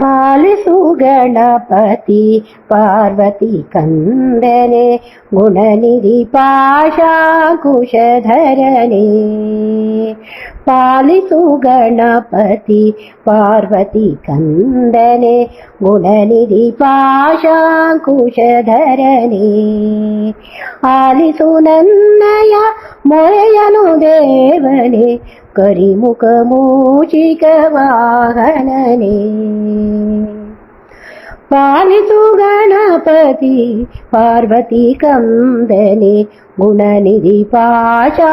Polish Ganapati Parvati కందనే గుణనిధి పాశాకుశధరణే പാലിസു ഗണപതി പാർവതി കന്ദനെ ഗുണനിധി പാശാങ്കുശധരനെ ആലിസു നന്നയ മൊഴയനു ദേവനെ കരിമുഖമൂഷിക വാഹനനെ പാലിസു ഗണ ಗಣಪತಿ ಪಾರ್ವತಿ ಕಂದನೆ ಗುಣನಿಧಿ ಪಾಶಾಕುಶಧರನೆ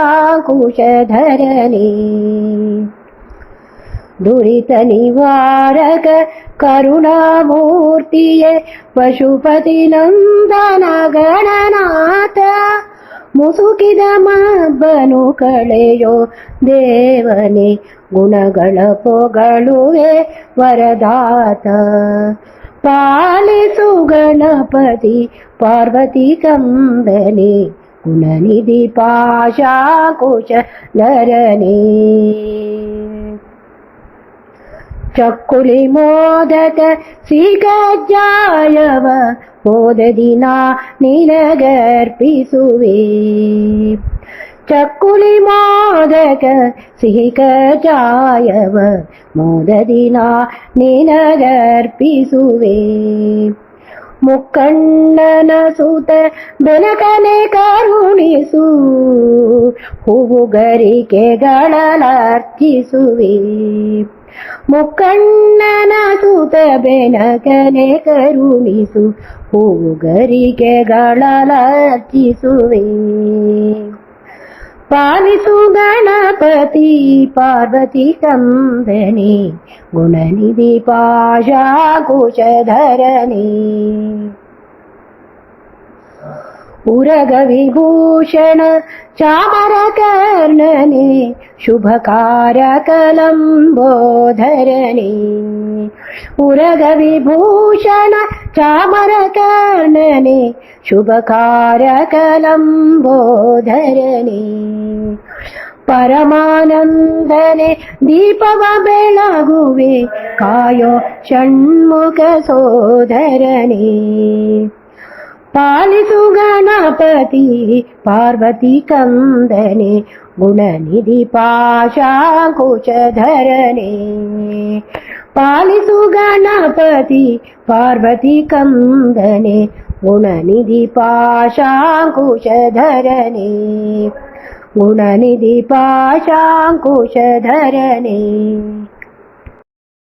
ದುರಿತ ನಿವಾರಕ ಕರುಣಾಮೂರ್ತಿಯೇ ಪಶುಪತಿ ನಂದನ ಗಣನಾಥ ಮುಸುಕಿದ ಮಬ್ಬನು ಕಳೆಯೋ ದೇವನೇ ಗುಣಗಳ ಪೊಗಳುವೆ ವರದಾತ പാലിസുഗണപതി പാർവതി കന്ദനെ ഗുണനിധി പാശാകുശ നരനേ ചക്കുളിമോദത സിഗജായവ മോദതിന നിലകർപ്പിസുവേ ಚಕ್ಕುಲಿ ಮೋದಕ ಸಿಹಿಕ ಜಾಯವ ಮೋದದಿನ ನಿನಗರ್ಪಿಸುವೆ ಮುಕ್ಕಣ್ಣನ ಸುತ ಬೆನಕನೆ ಕರುಣಿಸು ಹೂವುಗರಿಕೆಗಳರ್ಚಿಸುವೆ ಮುಕ್ಕಣ್ಣನ ಸುತ ಬೆನಕನೆ ಕರುಣಿಸು ಹೂವುಗರಿಕೆಗಳರ್ಚಿಸುವೆ പാലിസു ഗണപതി പാർവതി കമ്പനി ഗുണനിധി പാശാകുശധരണി. ഉരഗവിഭൂഷണ ചാമരകർണനെ ശുഭകാരകലംബോധരണി. ഉരഗവിഭൂഷണ ಶುಭಕಾರಕಲಂಬೋಧರನೆ ಉರಗ ವಿಭೂಷಣ ಚಾಮರ ಕರ್ಣನೆ ಶುಭಕಾರಕಲಂಬೋಧರನೆ ಪರಮಾನಂದನೆ ದೀಪವ ಬೆಳಗುವೆ ಕಾಯೋ ಷಣ್ಮುಖ ಸೋದರನೆ பாலிசுகணபதி பார்வதி கந்தனே குணநிதி பாஷாங்குஷரனே பாலிசுகணபதி பார்வதி கந்தனே குணநிதி பாஷாங்குஷரனே गुणनिधि पाशाङ्कुशधरणे